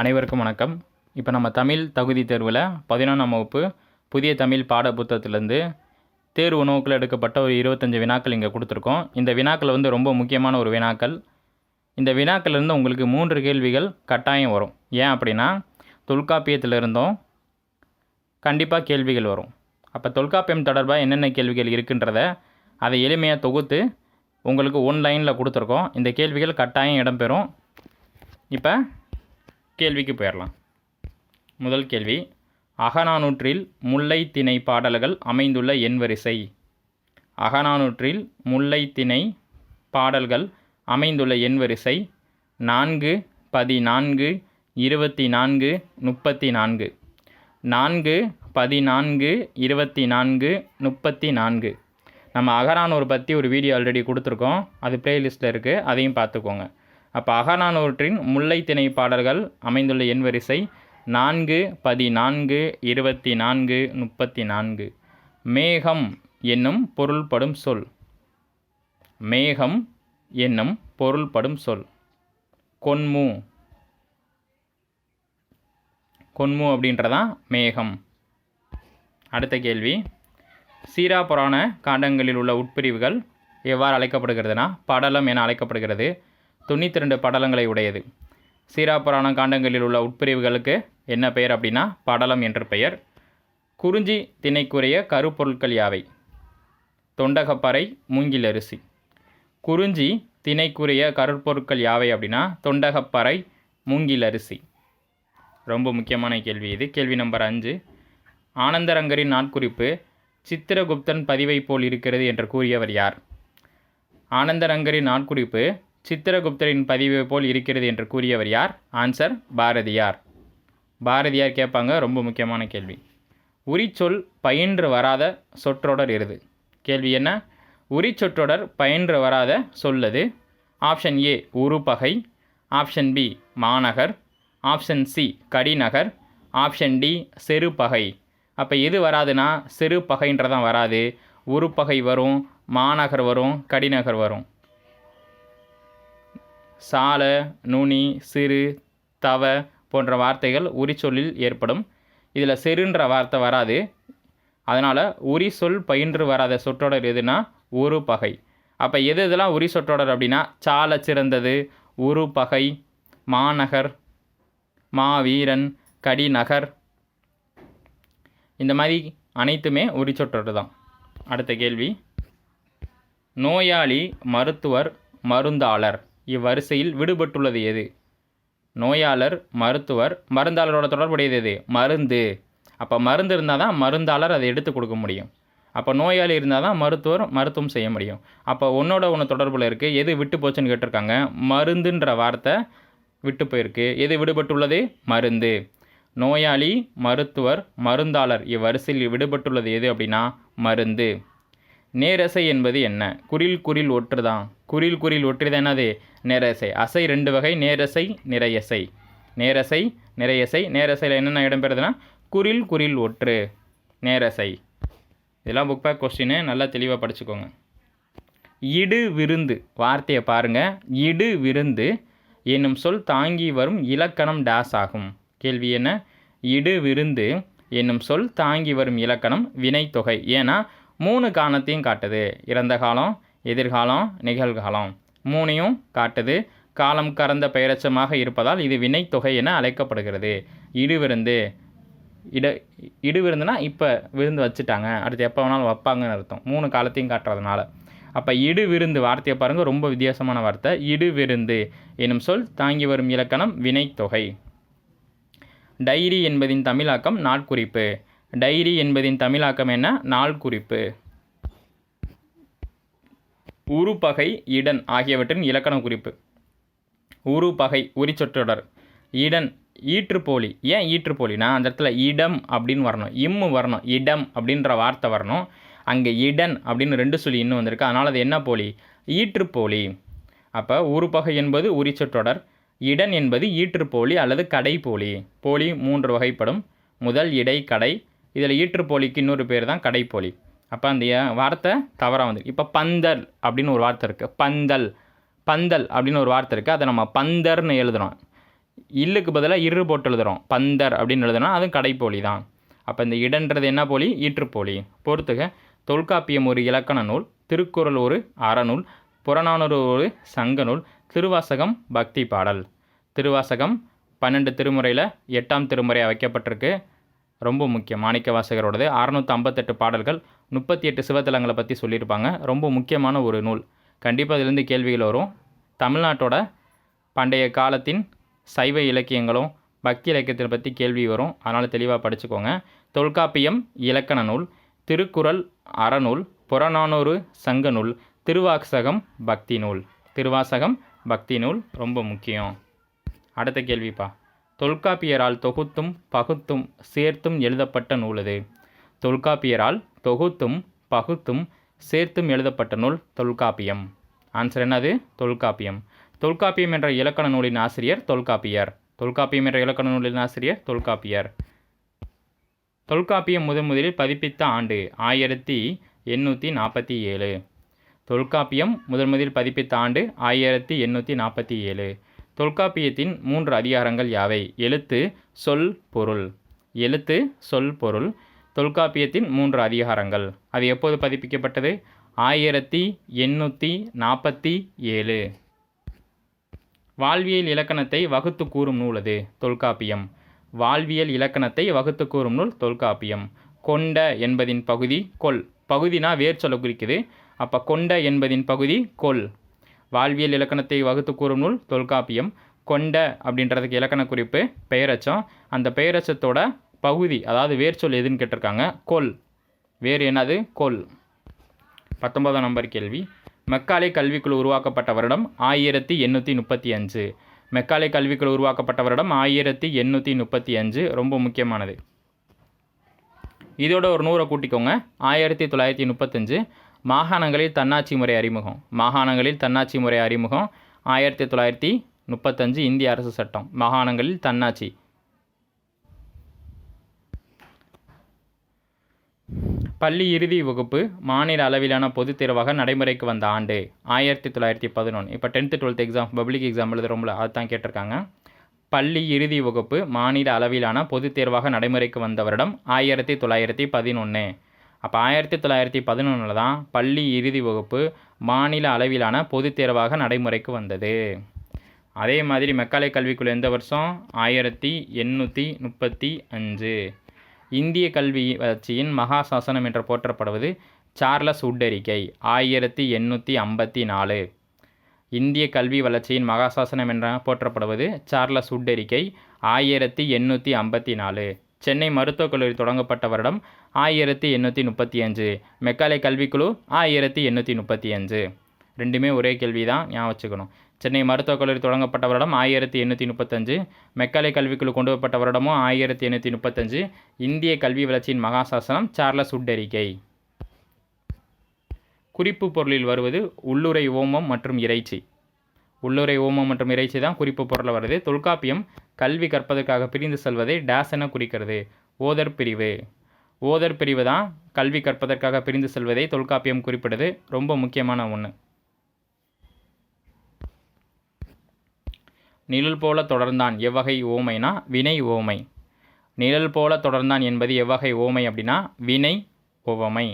அனைவருக்கும் வணக்கம். இப்போ நம்ம தமிழ் தகுதி தேர்வில் பதினொன்றாம் வகுப்பு புதிய தமிழ் பாட புத்தகத்திலேருந்து தேர்வு நோக்கில் எடுக்கப்பட்ட ஒரு இருபத்தஞ்சு வினாக்கள் இங்கே கொடுத்துருக்கோம். இந்த வினாக்கள் வந்து ரொம்ப முக்கியமான ஒரு வினாக்கள். இந்த வினாக்கள்லேருந்து உங்களுக்கு மூன்று கேள்விகள் கட்டாயம் வரும். ஏன் அப்படின்னா தொல்காப்பியத்தில் இருந்தும் கண்டிப்பாக கேள்விகள் வரும். அப்போ தொல்காப்பியம் தொடர்பாக என்னென்ன கேள்விகள் இருக்குன்றத அதை எளிமையாக தொகுத்து உங்களுக்கு ஒன் லைனில் கொடுத்துருக்கோம். இந்த கேள்விகள் கட்டாயம் இடம்பெறும். இப்போ கேள்விக்கு போயிடலாம் முதல் கேள்வி அகநானூற்றில் முல்லை திணை பாடல்கள் அமைந்துள்ள எண் வரிசை. அகநானூற்றில் முல்லை திணை பாடல்கள் அமைந்துள்ள எண் வரிசை நான்கு பதினான்கு இருபத்தி நான்கு முப்பத்தி நான்கு நான்கு பதினான்கு இருபத்தி நான்கு முப்பத்தி நான்கு நம்ம அகநானூறு பற்றி ஒரு வீடியோ ஆல்ரெடி கொடுத்துருக்கோம். அது ப்ளேலிஸ்ட்டில் இருக்குது அதையும் பார்த்துக்கோங்க. அப்போ அகநானூற்றின் முல்லை திணை பாடல்கள் அமைந்துள்ள எண் வரிசை நான்கு பதினான்கு இருபத்தி நான்கு முப்பத்தி நான்கு மேகம் என்னும் பொருள்படும் சொல். மேகம் என்னும் பொருள்படும் சொல். கொன்மு. கொன்மு அப்படின்றதான் மேகம்? அடுத்த கேள்வி. சீரா புராண காண்டங்களில் உள்ள உட்பிரிவுகள் எவ்வாறு அழைக்கப்படுகிறதுனா படலம் என அழைக்கப்படுகிறது. தொண்ணூற்றி ரெண்டு படலங்களை உடையது. சீரா புராண காண்டங்களில் உள்ள உட்பிரிவுகளுக்கு என்ன பெயர் அப்படின்னா படலம் என்று பெயர். குறிஞ்சி திணைக்குரிய கருப்பொருட்கள் யாவை? தொண்டகப்பறை மூங்கில் அரிசி குறிஞ்சி திணைக்குரிய கருப்பொருட்கள் யாவை அப்படின்னா தொண்டகப்பறை மூங்கில் அரிசி ரொம்ப முக்கியமான கேள்வி இது. கேள்வி நம்பர் அஞ்சு. ஆனந்தரங்கரின் நாட்குறிப்பு சித்திரகுப்தன் பதிவை போல் இருக்கிறது என்று கூறியவர் யார்? ஆனந்தரங்கரின் நாட்குறிப்பு சித்திரகுப்தரின் பதிவை போல் இருக்கிறது என்று கூறியவர் யார்? ஆன்சர் பாரதியார். பாரதியார் கேட்பாங்க ரொம்ப முக்கியமான கேள்வி. உரிச்சொல் பயின்று வராத சொற்றொடர் இருது. கேள்வி என்ன? உரிச்சொற்றொடர் பயின்று வராத சொல்லது. ஆப்ஷன் ஏ உருபகை ஆப்ஷன் பி மாநகர். ஆப்ஷன் சி கடிநகர். ஆப்ஷன் டி செருப்பகை அப்போ எது வராதுன்னா செருப்பகைன்றதான் பகைன்றதான் வராது. உருப்பகை வரும் மாநகர் வரும் கடிநகர் வரும். சால நுனி சிறு தவ போன்ற வார்த்தைகள் உரிச்சொல்லில் ஏற்படும். இதில் செருன்ற வார்த்தை வராது. அதனால் உரி சொல் பயின்று வராத சொற்றொடர் எதுனா உரு பகை. அப்போ எது இதெல்லாம் உரி சொற்றொடர் அப்படின்னா சால சிறந்தது உரு பகை மாநகர் மாவீரன் கடிநகர். இந்த மாதிரி அனைத்துமே உரி சொற்றொடர் தான். அடுத்த கேள்வி. நோயாளி மருத்துவர் மருந்தாளர். இவ்வரிசையில் விடுபட்டுள்ளது எது? நோயாளர் மருத்துவர் மருந்தாளரோட தொடர்புடையது எது மருந்து. அப்போ மருந்து இருந்தால் தான் மருந்தாளர் அதை எடுத்து கொடுக்க முடியும். அப்போ நோயாளி இருந்தால் தான் மருத்துவர் மருத்துவம் செய்ய முடியும். அப்போ ஒன்றோட ஒன்று தொடர்பில் இருக்குது எது விட்டு போச்சுன்னு கேட்டிருக்காங்க. மருந்துன்ற வார்த்தை விட்டு போயிருக்கு. எது விடுபட்டுள்ளது? மருந்து. நோயாளி மருத்துவர் மருந்தாளர் இவ்வரிசையில் விடுபட்டுள்ளது எது அப்படின்னா மருந்து. நேரசை என்பது என்ன? குறில் குறில் ஒற்று தான் குறில் குறில் என்னது? நேரசை. அசை ரெண்டு வகை நேரசை நிறையசை. நேரசை நிறையசை. நேரசையில் என்னென்ன இடம்பெறுதுன்னா குறில் குரில் ஒற்று நேரசை. இதெல்லாம் புக் பேக் கொஸ்டின்னு நல்லா தெளிவாக படிச்சுக்கோங்க. இடு விருந்து. வார்த்தையை பாருங்கள் இடு விருந்து என்னும் சொல் தாங்கி வரும் இலக்கணம் டேஸ் ஆகும். கேள்வி என்ன? இடு விருந்து என்னும் சொல் தாங்கி வரும் இலக்கணம் வினைத்தொகை. ஏன்னா மூணு காலத்தையும் காட்டுது. இறந்த காலம் எதிர்காலம் நிகழ்காலம். மூணையும் காட்டுது. காலம் கறந்த பெயரச்சமாக இருப்பதால் இது வினைத்தொகை என அழைக்கப்படுகிறது. இடுவிருந்து இட இடுவிருந்துனா இப்போ விருந்து வச்சுட்டாங்க. அடுத்து எப்போ வேணாலும் வைப்பாங்கன்னு அர்த்தம். மூணு காலத்தையும் காட்டுறதுனால. அப்போ இடு விருந்து வார்த்தையை பாருங்கள் ரொம்ப வித்தியாசமான வார்த்தை. இடு விருந்து எனும் சொல் தாங்கி வரும் இலக்கணம் வினைத்தொகை டைரி என்பதின் தமிழாக்கம் நாட்குறிப்பு. டைரி என்பதின் தமிழாக்கம் என்ன? நாள் குறிப்பு. உருப்பகை இடன் ஆகியவற்றின் இலக்கண குறிப்பு. உருப்பகை உரிச்சொற்றொடர். இடன் ஈற்றுப்போலி. ஏன் ஈற்றுப்போலினா அந்த இடத்துல இடம் அப்படின்னு வரணும். இம்மு வரணும். இடம் அப்படின்ற வார்த்தை வரணும். அங்கே இடன் அப்படின்னு ரெண்டு சொல்லி இன்னும் வந்திருக்கு. அதனால் அது என்ன போலி? ஈற்றுப்போலி. அப்போ உருப்பகை என்பது உரிச்சொற்றொடர். இடன் என்பது ஈற்றுப்போலி அல்லது கடைப்போலி. போலி மூன்று வகைப்படும். முதல் இடை கடை இதில் ஈற்றுப்போலிக்கு இன்னொரு பேர் தான் கடைப்போலி. அப்போ அந்த வார்த்தை தவறாக வந்து இப்போ பந்தல் அப்படின்னு ஒரு வார்த்தை இருக்குது பந்தல். பந்தல் அப்படின்னு ஒரு வார்த்தை இருக்குது அதை நம்ம பந்தர்னு எழுதுகிறோம் இல்லுக்கு பதிலாக இரு போட்டு எழுதுகிறோம் பந்தர் அப்படின்னு எழுதுனா அதுவும் கடைப்போலி தான். அப்போ இந்த இடன்றது என்ன போலி? ஈற்றுப்போலி. பொறுத்துக தொல்காப்பியம் ஒரு இலக்கண நூல் திருக்குறள் ஒரு அறநூல் புறநானூறு ஒரு சங்க நூல் திருவாசகம் பக்தி பாடல். திருவாசகம் பன்னெண்டு திருமுறையில் எட்டாம் திருமுறையாக வைக்கப்பட்டிருக்கு. ரொம்ப முக்கியம். மாணிக்க வாசகரோடது அறநூற்றி ஐம்பத்தெட்டு பாடல்கள் முப்பத்தி எட்டு சிவத்தலங்களை பற்றி சொல்லியிருப்பாங்க. ரொம்ப முக்கியமான ஒரு நூல். கண்டிப்பாக அதிலேருந்து கேள்விகள் வரும். தமிழ்நாட்டோட பண்டைய காலத்தின் சைவ இலக்கியங்களும் பக்தி இலக்கியத்தை பற்றி கேள்வி வரும். அதனால் தெளிவாக படிச்சுக்கோங்க. தொல்காப்பியம் இலக்கண நூல் திருக்குறள் அறநூல் புறநானூறு சங்க நூல் திருவாசகம் பக்தி நூல். திருவாசகம் பக்தி நூல் ரொம்ப முக்கியம். அடுத்த கேள்விப்பா. தொல்காப்பியரால் தொகுத்தும் பகுத்தும் சேர்த்தும் எழுதப்பட்ட நூல் இது தொல்காப்பியரால் தொகுத்தும் பகுத்தும் சேர்த்தும் எழுதப்பட்ட நூல் தொல்காப்பியம். ஆன்சர் என்னது? தொல்காப்பியம். தொல்காப்பியம் என்ற இலக்கண நூலின் ஆசிரியர் தொல்காப்பியர். தொல்காப்பியம் என்ற இலக்கண நூலின் ஆசிரியர் தொல்காப்பியர். தொல்காப்பியம் முதன் முதலில் பதிப்பித்த ஆண்டு ஆயிரத்தி எண்ணூற்றி நாற்பத்தி ஏழு. தொல்காப்பியம் முதன் முதலில் பதிப்பித்த ஆண்டு ஆயிரத்தி எண்ணூற்றி நாற்பத்தி ஏழு. தொல்காப்பியத்தின் மூன்று அதிகாரங்கள் யாவை? எழுத்து சொல் பொருள். எழுத்து சொல் பொருள். தொல்காப்பியத்தின் மூன்று அதிகாரங்கள். அது எப்போது பதிப்பிக்கப்பட்டது? ஆயிரத்தி எண்ணூற்றி நாற்பத்தி ஏழு. வாழ்வியல் இலக்கணத்தை வகுத்து கூறும் நூல் அது தொல்காப்பியம். வாழ்வியல் இலக்கணத்தை வகுத்து கூறும் நூல் தொல்காப்பியம். கொண்ட என்பதின் பகுதி கொல். பகுதினா வேர் சொல்ல குறிக்குது. அப்போ கொண்ட என்பதின் பகுதி கொல். வாழ்வியல் இலக்கணத்தை வகுத்து கூறும் நூல் தொல்காப்பியம். கொண்ட அப்படின்றதுக்கு இலக்கண குறிப்பு பெயரச்சம். அந்த பெயரச்சத்தோட பகுதி அதாவது வேர் சொல் எதுன்னு கேட்டிருக்காங்க? கொல். வேறு என்னது? கொல். பத்தொன்பதாம் நம்பர் கேள்வி. மெக்காலே கல்விக்குழு உருவாக்கப்பட்ட வருடம் ஆயிரத்தி எண்ணூற்றி முப்பத்தி அஞ்சு. மெக்காலே கல்விக்குழு உருவாக்கப்பட்ட வருடம் ஆயிரத்தி எண்ணூற்றி முப்பத்தி அஞ்சு. ரொம்ப முக்கியமானது. இதோட ஒரு நூறை கூட்டிக்கோங்க. ஆயிரத்தி தொள்ளாயிரத்தி முப்பத்தஞ்சு. மாகாணங்களில் தன்னாட்சி முறை அறிமுகம். மாகாணங்களில் தன்னாட்சி முறை அறிமுகம் ஆயிரத்தி தொள்ளாயிரத்தி முப்பத்தஞ்சு இந்திய அரசு சட்டம். மாகாணங்களில் தன்னாட்சி. பள்ளி இறுதி வகுப்பு மாநில அளவிலான பொதுத் தேர்வாக நடைமுறைக்கு வந்த ஆண்டு ஆயிரத்தி தொள்ளாயிரத்தி பதினொன்று இப்போ tenth twelfth exam public exam எழுதுறோம்ல அதுதான் கேட்டிருக்காங்க. பள்ளி இறுதி வகுப்பு மாநில அளவிலான பொதுத் தேர்வாக நடைமுறைக்கு வந்த வருடம் ஆயிரத்தி தொள்ளாயிரத்தி பதினொன்று அப்போ ஆயிரத்தி தொள்ளாயிரத்தி பதினொன்றில் தான் பள்ளி இறுதி வகுப்பு மாநில அளவிலான பொதுத் தேர்வாக நடைமுறைக்கு வந்தது. அதே மாதிரி மெக்காலை கல்விக்குழு எந்த வருஷம்? ஆயிரத்தி எண்ணூற்றி முப்பத்தி அஞ்சு. இந்திய கல்வி வளர்ச்சியின் மகா சாசனம் என்று போற்றப்படுவது சார்லஸ் உட் அறிக்கை ஆயிரத்தி எண்ணூற்றி ஐம்பத்தி நாலு. இந்திய கல்வி வளர்ச்சியின் மகாசாசனம் என்ற போற்றப்படுவது சார்லஸ் உட் அறிக்கை ஆயிரத்தி எண்ணூற்றி ஐம்பத்தி நாலு. சென்னை மருத்துவக் கல்லூரி தொடங்கப்பட்ட வருடம் ஆயிரத்தி எண்ணூற்றி முப்பத்தி அஞ்சு. மெக்காலே கல்விக்குழு ஆயிரத்தி எண்ணூற்றி முப்பத்தி அஞ்சு. ரெண்டுமே ஒரே கேள்வி தான் ஞாபகம் வச்சுக்கணும். சென்னை மருத்துவக் கல்லூரி தொடங்கப்பட்ட வருடம் ஆயிரத்தி எண்ணூற்றி முப்பத்தஞ்சு மெக்காலே கல்விக்குழு கொண்டு வரப்பட்ட வருடமும் ஆயிரத்தி எண்ணூற்றி முப்பத்தஞ்சு இந்திய கல்வி வளர்ச்சியின் மகாசாசனம் சார்லஸ் உட் அறிக்கை. குறிப்பு பொருளில் வருவது உள்ளுரை ஓமம் மற்றும் இறைச்சி. உள்ளுரை ஓமம் மற்றும் இறைச்சி தான் குறிப்பு பொருளில் வருது. தொல்காப்பியம் கல்வி கற்பதற்காக பிரிந்து செல்வதை டேஸ் என குறிக்கிறது. ஓதர் பிரிவு. ஓதர் பிரிவு தான் கல்வி கற்பதற்காக பிரிந்து செல்வதை தொல்காப்பியம் குறிப்பிடுது. ரொம்ப முக்கியமான ஒன்று நிழல் போல தொடர்ந்தான் எவ்வகை ஓமைனா வினை ஓமை. நிழல் போல தொடர்ந்தான் என்பது எவ்வகை ஓமை அப்படின்னா வினை ஓவமை